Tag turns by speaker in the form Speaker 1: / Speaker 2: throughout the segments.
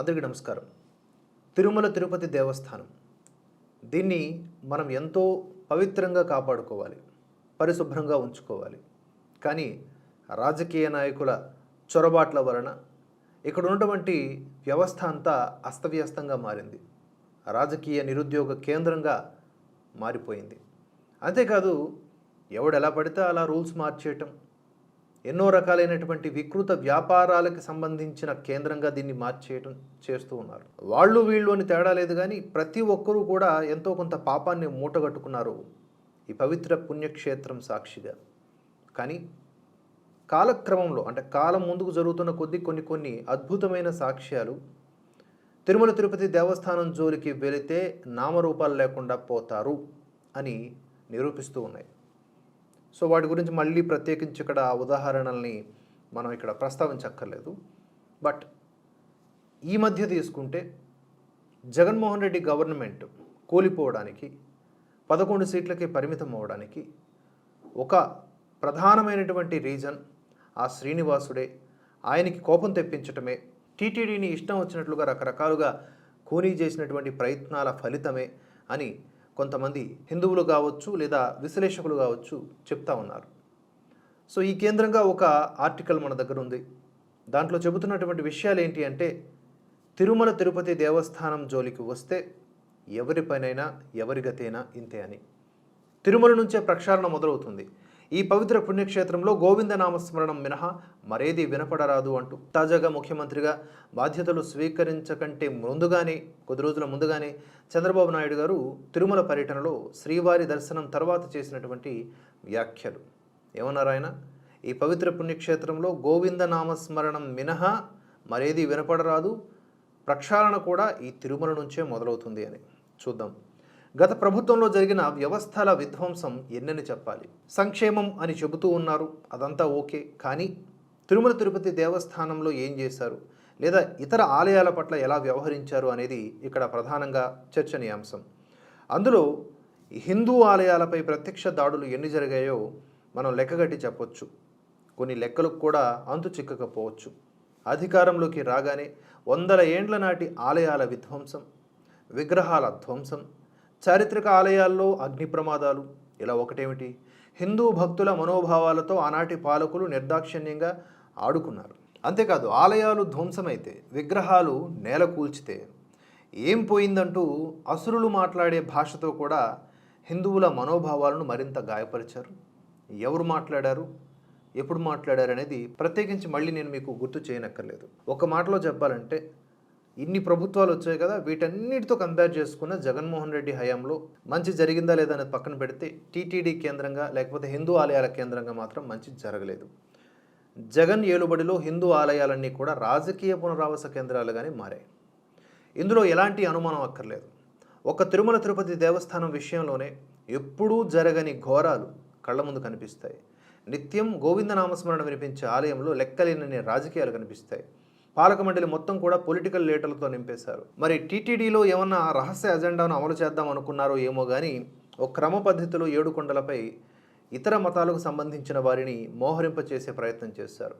Speaker 1: అందరికీ నమస్కారం. తిరుమల తిరుపతి దేవస్థానం. దీన్ని మనం ఎంతో పవిత్రంగా కాపాడుకోవాలి. పరిశుభ్రంగా ఉంచుకోవాలి. కానీ రాజకీయ నాయకుల చొరబాట్ల వలన ఇక్కడ ఉన్నటువంటి వ్యవస్థ అంతా అస్తవ్యస్తంగా మారింది. రాజకీయ నిరుద్యోగ కేంద్రంగా మారిపోయింది. అంతేకాదు ఎవడు ఎలా పడితే అలా రూల్స్ మార్చేయటం ఎన్నో రకాలైనటువంటి వికృత వ్యాపారాలకు సంబంధించిన కేంద్రంగా దీన్ని మార్చేయటం చేస్తూ ఉన్నారు. వాళ్ళు వీళ్ళు అని తేడా లేదు కానీ ప్రతి ఒక్కరూ కూడా ఎంతో కొంత పాపాన్ని మూటగట్టుకున్నారు. ఈ పవిత్ర పుణ్యక్షేత్రం సాక్షిగా. కానీ కాలక్రమంలో అంటే కాలం ముందుకు జరుగుతున్న కొద్దీ కొన్ని కొన్ని అద్భుతమైన సాక్ష్యాలు తిరుమల తిరుపతి దేవస్థానం జోలికి వెళితే నామరూపాలు లేకుండా పోతారు అని నిరూపిస్తూ ఉన్నాయి. సో వాటి గురించి మళ్ళీ ప్రత్యేకించి ఇక్కడ ఆ ఉదాహరణల్ని మనం ఇక్కడ ప్రస్తావించక్కర్లేదు. బట్ ఈ మధ్య తీసుకుంటే జగన్మోహన్ రెడ్డి గవర్నమెంట్ కూలిపోవడానికి పదకొండు సీట్లకే పరిమితం అవ్వడానికి ఒక ప్రధానమైనటువంటి రీజన్ ఆ శ్రీనివాసుడే. ఆయనకి కోపం తెప్పించటమే టీటీడీని ఇష్టం వచ్చినట్లుగా రకరకాలుగా కూనీ చేసినటువంటి ప్రయత్నాల ఫలితమే అని కొంతమంది హిందువులు కావచ్చు లేదా విశ్లేషకులు కావచ్చు చెప్తా ఉన్నారు. సో ఈ కేంద్రంగా ఒక ఆర్టికల్ మన దగ్గర ఉంది. దాంట్లో చెబుతున్నటువంటి విషయాలు ఏంటి అంటే తిరుమల తిరుపతి దేవస్థానం జోలికి వస్తే ఎవరి పనైనా ఎవరి గతైనా ఇంతే అని. తిరుమల నుంచే ప్రక్షాళన మొదలవుతుంది. ఈ పవిత్ర పుణ్యక్షేత్రంలో గోవింద నామస్మరణం మినహా మరేది వినపడరాదు అంటూ తాజాగా ముఖ్యమంత్రిగా బాధ్యతలు స్వీకరించకంటే ముందుగానే కొద్ది రోజుల ముందుగానే చంద్రబాబు నాయుడు గారు తిరుమల పర్యటనలో శ్రీవారి దర్శనం తర్వాత చేసినటువంటి వ్యాఖ్యలు. ఏమన్నారు ఆయన? ఈ పవిత్ర పుణ్యక్షేత్రంలో గోవింద నామస్మరణం మినహా మరేది వినపడరాదు ప్రక్షాళన కూడా ఈ తిరుమల నుంచే మొదలవుతుంది అని. చూద్దాం. గత ప్రభుత్వంలో జరిగిన వ్యవస్థల విధ్వంసం ఎన్నని చెప్పాలి? సంక్షేమం అని చెబుతూ ఉన్నారు. అదంతా ఓకే. కానీ తిరుమల తిరుపతి దేవస్థానంలో ఏం చేశారు? లేదా ఇతర ఆలయాల పట్ల ఎలా వ్యవహరించారు అనేది ఇక్కడ ప్రధానంగా చర్చనీయాంశం. అందులో హిందూ ఆలయాలపై ప్రత్యక్ష దాడులు ఎన్ని జరిగాయో మనం లెక్కగట్టి చెప్పొచ్చు. కొన్ని లెక్కలకు కూడా అంతు చిక్కకపోవచ్చు. అధికారంలోకి రాగానే వందల ఏండ్ల నాటి ఆలయాల విధ్వంసం విగ్రహాల ధ్వంసం చారిత్రక ఆలయాల్లో అగ్ని ప్రమాదాలు. ఇలా ఒకటేమిటి? హిందూ భక్తుల మనోభావాలతో ఆనాటి పాలకులు నిర్దాక్షిణ్యంగా ఆడుకున్నారు. అంతేకాదు ఆలయాలు ధ్వంసమైతే విగ్రహాలు నేల కూల్చితే ఏం పోయిందంటూ అసురులు మాట్లాడే భాషతో కూడా హిందువుల మనోభావాలను మరింత గాయపరిచారు. ఎవరు మాట్లాడారు? ఎప్పుడు మాట్లాడారు అనేది ప్రత్యేకించి మళ్ళీ నేను మీకు గుర్తు చేయనక్కర్లేదు. ఒక మాటలో చెప్పాలంటే ఇన్ని ప్రభుత్వాలు వచ్చాయి కదా వీటన్నిటితో కంపేర్ చేసుకున్న జగన్మోహన్ రెడ్డి హయాంలో మంచి జరిగిందా లేదా అనేది పక్కన పెడితే టీటీడీ కేంద్రంగా లేకపోతే హిందూ ఆలయాల కేంద్రంగా మాత్రం మంచి జరగలేదు. జగన్ ఏలుబడిలో హిందూ ఆలయాలన్నీ కూడా రాజకీయ పునరావాస కేంద్రాలుగానే మారాయి. ఇందులో ఎలాంటి అనుమానం అక్కర్లేదు. ఒక తిరుమల తిరుపతి దేవస్థానం విషయంలోనే ఎప్పుడూ జరగని ఘోరాలు కళ్ళ ముందు కనిపిస్తాయి. నిత్యం గోవిందనామస్మరణ వినిపించే ఆలయంలో లెక్కలేనని రాజకీయాలు కనిపిస్తాయి. పాలక మండలి మొత్తం కూడా పొలిటికల్ లీటర్లతో నింపేశారు. మరి టీటీడీలో ఏమన్నా రహస్య అజెండాను అమలు చేద్దాం అనుకున్నారో ఏమో కానీ ఒక క్రమ పద్ధతిలో ఏడు కొండలపై ఇతర మతాలకు సంబంధించిన వారిని మోహరింపచేసే ప్రయత్నం చేశారు.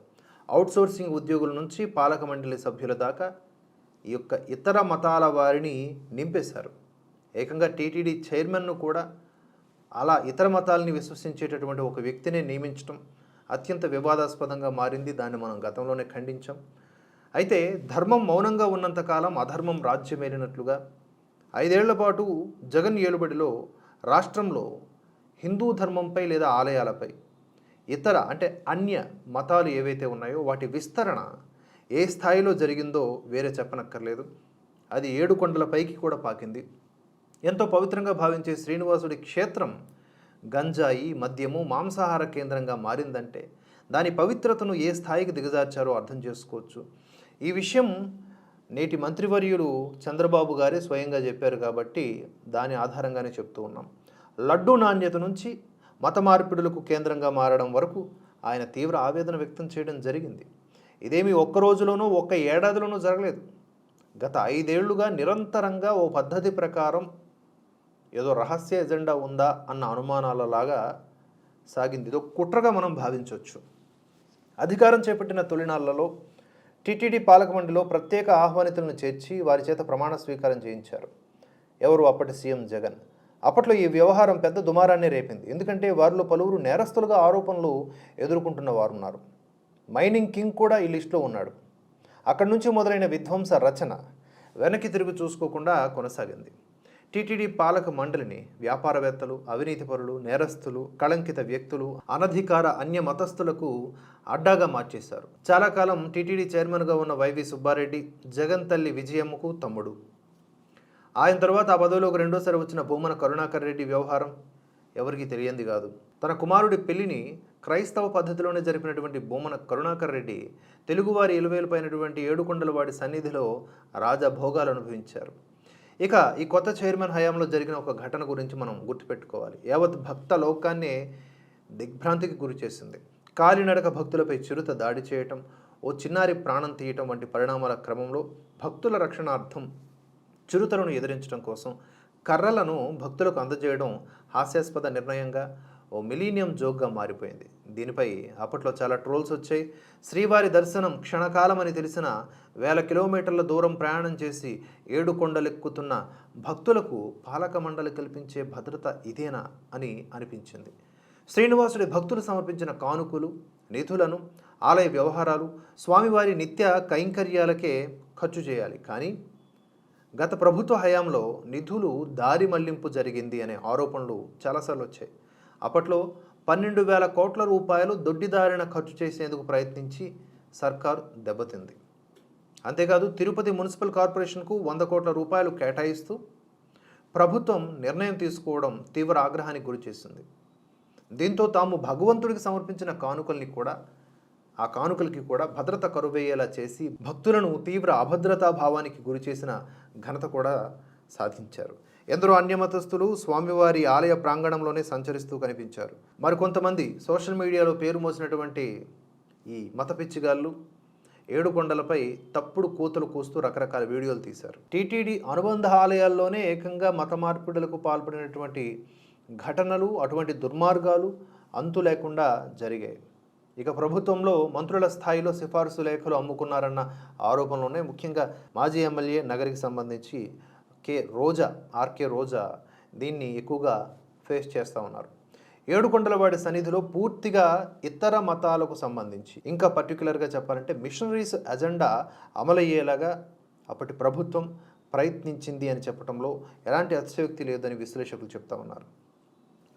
Speaker 1: అవుట్సోర్సింగ్ ఉద్యోగుల నుంచి పాలక మండలి సభ్యుల దాకా ఈ యొక్క ఇతర మతాల వారిని నింపేశారు. ఏకంగా టీటీడీ చైర్మన్ను కూడా అలా ఇతర మతాలని విశ్వసించేటటువంటి ఒక వ్యక్తిని నియమించడం అత్యంత వివాదాస్పదంగా మారింది. దాన్ని మనం గతంలోనే ఖండించాం. అయితే ధర్మం మౌనంగా ఉన్నంతకాలం అధర్మం రాజ్యమేలినట్లుగా ఐదేళ్ళ పాటు జగన్ ఏలుబడిలో రాష్ట్రంలో హిందూ ధర్మంపై లేదా ఆలయాలపై ఇతర అంటే అన్య మతాలు ఏవైతే ఉన్నాయో వాటి విస్తరణ ఏ స్థాయిలో జరిగిందో వేరే చెప్పనక్కర్లేదు. అది ఏడు కొండల పైకి కూడా పాకింది. ఎంతో పవిత్రంగా భావించే శ్రీనివాసుడి క్షేత్రం గంజాయి మద్యము మాంసాహార కేంద్రంగా మారిందంటే దాని పవిత్రతను ఏ స్థాయికి దిగజార్చారో అర్థం చేసుకోవచ్చు. ఈ విషయం నేటి మంత్రివర్యులు చంద్రబాబు గారే స్వయంగా చెప్పారు కాబట్టి దాని ఆధారంగానే చెప్తూ ఉన్నాం. లడ్డూ నాణ్యత నుంచి మత మార్పిడులకు కేంద్రంగా మారడం వరకు ఆయన తీవ్ర ఆవేదన వ్యక్తం చేయడం జరిగింది. ఇదేమి ఒక్క రోజులోనూ ఒక్క ఏడాదిలోనూ జరగలేదు. గత ఐదేళ్ళుగా నిరంతరంగా ఓ పద్ధతి ప్రకారం ఏదో రహస్య ఎజెండా ఉందా అన్న అనుమానాలలాగా సాగింది. ఇది ఒక కుట్రగా మనం భావించవచ్చు. అధికారం చేపట్టిన తొలినాళ్ళలో టీటీడీ పాలకమండలిలో ప్రత్యేక ఆహ్వానితులను చేర్చి వారి చేత ప్రమాణ స్వీకారం చేయించారు. ఎవరు? అప్పటి సీఎం జగన్. అప్పట్లో ఈ వ్యవహారం పెద్ద దుమారాన్ని రేపింది. ఎందుకంటే వారిలో పలువురు నేరస్తులుగా ఆరోపణలు ఎదుర్కొంటున్న వారు ఉన్నారు మైనింగ్ కింగ్ కూడా ఈ లిస్టులో ఉన్నాడు. అక్కడి నుంచి మొదలైన విధ్వంస రచన వెనక్కి తిరిగి చూసుకోకుండా కొనసాగింది. టీటీడీ పాలక మండలిని వ్యాపారవేత్తలు అవినీతిపరులు నేరస్తులు కళంకిత వ్యక్తులు అనధికార అన్య మతస్థులకు అడ్డాగా మార్చేశారు. చాలా కాలం టీటీడీ చైర్మన్గా ఉన్న వైవి సుబ్బారెడ్డి జగన్ తల్లి విజయమ్మకు తమ్ముడు. ఆయన తర్వాత ఆ పదవిలోకి రెండోసారి వచ్చిన భూమన కరుణాకర్ రెడ్డి వ్యవహారం ఎవరికీ తెలియంది కాదు. తన కుమారుడి పెళ్ళిని క్రైస్తవ పద్ధతిలోనే జరిపినటువంటి భూమన కరుణాకర్ రెడ్డి తెలుగువారి ఇలువేలుపైనటువంటి ఏడుకొండలవాడి సన్నిధిలో రాజభోగాలు అనుభవించారు. ఇక ఈ కొత్త చైర్మన్ హయాంలో జరిగిన ఒక ఘటన గురించి మనం గుర్తుపెట్టుకోవాలి. యావత్ భక్త లోకాన్ని దిగ్భ్రాంతికి గురి చేసింది. కాలినడక భక్తులపై చిరుత దాడి చేయటం ఓ చిన్నారి ప్రాణం తీయటం వంటి పరిణామాల క్రమంలో భక్తుల రక్షణార్థం చిరుతలను ఎదిరించడం కోసం కర్రలను భక్తులకు అందజేయడం హాస్యాస్పద నిర్ణయంగా ఓ మిలీనియం జోక్గా మారిపోయింది. దీనిపై అప్పట్లో చాలా ట్రోల్స్ వచ్చాయి. శ్రీవారి దర్శనం క్షణకాలమని తెలిసిన వేల కిలోమీటర్ల దూరం ప్రయాణం చేసి ఏడు కొండలెక్కుతున్న భక్తులకు పాలక మండలి కల్పించే భద్రత ఇదేనా అని అనిపించింది. శ్రీనివాసుడి భక్తులు సమర్పించిన కానుకలు నిధులను ఆలయ వ్యవహారాలు స్వామివారి నిత్య కైంకర్యాలకే ఖర్చు చేయాలి. కానీ గత ప్రభుత్వ హయాంలో నిధులు దారి మళ్ళింపు జరిగింది అనే ఆరోపణలు చాలాసార్లు వచ్చాయి. అప్పట్లో పన్నెండు వేల కోట్ల రూపాయలు దొడ్డిదారిన ఖర్చు చేసేందుకు ప్రయత్నించి సర్కార్ దెబ్బతింది. అంతేకాదు తిరుపతి మున్సిపల్ కార్పొరేషన్కు వంద కోట్ల రూపాయలు కేటాయిస్తూ ప్రభుత్వం నిర్ణయం తీసుకోవడం తీవ్ర ఆగ్రహానికి గురిచేసింది దీంతో తాము భగవంతుడికి సమర్పించిన కానుకల్ని కూడా ఆ కానుకలకి కూడా భద్రత కరువయ్యేలా చేసి భక్తులను తీవ్ర అభద్రతా భావానికి గురి చేసిన ఘనత కూడా సాధించారు. ఎందరో అన్యమతస్థులు స్వామివారి ఆలయ ప్రాంగణంలోనే సంచరిస్తూ కనిపించారు. మరికొంతమంది సోషల్ మీడియాలో పేరు మోసినటువంటి ఈ మత పిచ్చిగాళ్ళు ఏడుకొండలపై తప్పుడు కూతలు కూస్తూ రకరకాల వీడియోలు తీశారు. టీటీడీ అనుబంధ ఆలయాల్లోనే ఏకంగా మత మార్పిడులకు పాల్పడినటువంటి ఘటనలు అటువంటి దుర్మార్గాలు అంతు లేకుండా జరిగాయి. ఇక ప్రభుత్వంలో మంత్రుల స్థాయిలో సిఫార్సు లేఖలు అమ్ముకున్నారన్న ఆరోపణలోనే ముఖ్యంగా మాజీ ఎమ్మెల్యే నగరికి సంబంధించి కే రోజా ఆర్కే రోజా దీన్ని ఎక్కువగా ఫేస్ చేస్తూ ఉన్నారు. ఏడుకొండలవాడి సన్నిధిలో పూర్తిగా ఇతర మతాలకు సంబంధించి ఇంకా పర్టికులర్గా చెప్పాలంటే మిషనరీస్ అజెండా అమలయ్యేలాగా అప్పటి ప్రభుత్వం ప్రయత్నించింది అని చెప్పడంలో ఎలాంటి అతిశయోక్తి లేదని విశ్లేషకులు చెప్తా ఉన్నారు.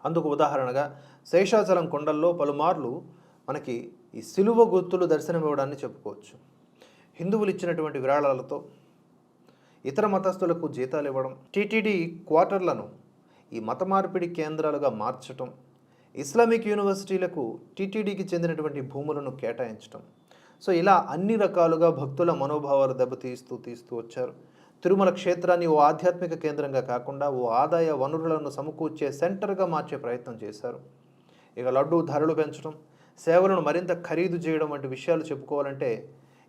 Speaker 1: అందుకు ఉదాహరణగా శేషాచలం కొండల్లో పలుమార్లు మనకి ఈ సిలువ గుర్తులు దర్శనమివ్వడాన్ని చెప్పుకోవచ్చు. హిందువులు ఇచ్చినటువంటి విరాళాలతో ఇతర మతస్థులకు జీతాలు ఇవ్వడం టీటీడీ క్వార్టర్లను ఈ మత మార్పిడి కేంద్రాలుగా మార్చటం ఇస్లామిక్ యూనివర్సిటీలకు టీటీడీకి చెందినటువంటి భూములను కేటాయించటం. సో ఇలా అన్ని రకాలుగా భక్తుల మనోభావాలు దెబ్బతీస్తూ తీస్తూ వచ్చారు. తిరుమల క్షేత్రాన్ని ఓ ఆధ్యాత్మిక కేంద్రంగా కాకుండా ఓ ఆదాయ వనరులను సమకూర్చే సెంటర్గా మార్చే ప్రయత్నం చేశారు. ఇక లడ్డూ ధరలు పెంచడం సేవలను మరింత ఖరీదు చేయడం వంటి విషయాలు చెప్పుకోవాలంటే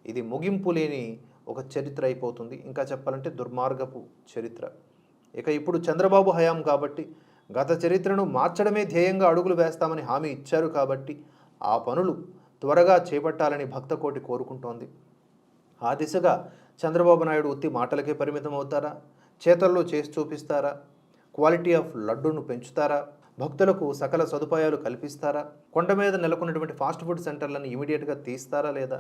Speaker 1: ఇది ముగింపు లేని ఒక చరిత్ర అయిపోతుంది. ఇంకా చెప్పాలంటే దుర్మార్గపు చరిత్ర. ఇక ఇప్పుడు చంద్రబాబు హయాం కాబట్టి గత చరిత్రను మార్చడమే ధ్యేయంగా అడుగులు వేస్తామని హామీ ఇచ్చారు కాబట్టి ఆ పనులు త్వరగా చేపట్టాలని భక్తకోటి కోరుకుంటోంది. ఆ దిశగా చంద్రబాబు నాయుడు ఉత్తి మాటలకే పరిమితం అవుతారా? చేతల్లో చేసి చూపిస్తారా? క్వాలిటీ ఆఫ్ లడ్డూను పెంచుతారా? భక్తులకు సకల సదుపాయాలు కల్పిస్తారా? కొండ మీద నెలకొన్నటువంటి ఫాస్ట్ ఫుడ్ సెంటర్లను ఇమీడియట్గా తీస్తారా లేదా?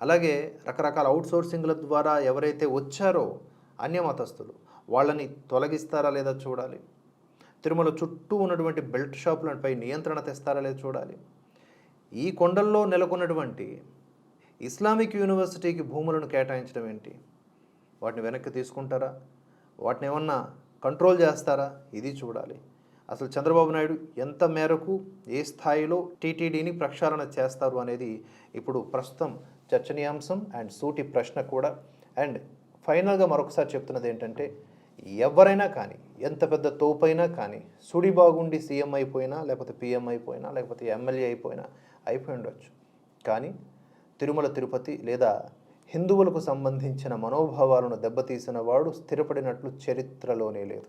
Speaker 1: అలాగే రకరకాల అవుట్సోర్సింగ్ల ద్వారా ఎవరైతే వచ్చారో అన్యమతస్తులు వాళ్ళని తొలగిస్తారా లేదా చూడాలి? తిరుమల చుట్టూ ఉన్నటువంటి బెల్ట్ షాపులపై నియంత్రణ తెస్తారా లేదా చూడాలి? ఈ కొండల్లో నెలకొన్నటువంటి ఇస్లామిక్ యూనివర్సిటీకి భూములను కేటాయించడం ఏంటి? వాటిని వెనక్కి తీసుకుంటారా? వాటిని ఏమన్నా కంట్రోల్ చేస్తారా? ఇది చూడాలి. అసలు చంద్రబాబు నాయుడు ఎంత మేరకు ఏ స్థాయిలో టీటీడీని ప్రక్షాళన చేస్తారు అనేది ఇప్పుడు ప్రస్తుతం చర్చనీయాంశం అండ్ సూటి ప్రశ్న కూడా. అండ్ ఫైనల్గా మరొకసారి చెప్తున్నది ఏంటంటే ఎవరైనా కానీ ఎంత పెద్ద తోపైనా కానీ సుడి బాగుండి సీఎం అయిపోయినా లేకపోతే పిఎం అయిపోయినా లేకపోతే ఎమ్మెల్యే అయిపోయినా అయిపోయి ఉండొచ్చు. కానీ తిరుమల తిరుపతి లేదా హిందువులకు సంబంధించిన మనోభావాలను దెబ్బతీసిన వాడు స్థిరపడినట్లు చరిత్రలోనే లేదు.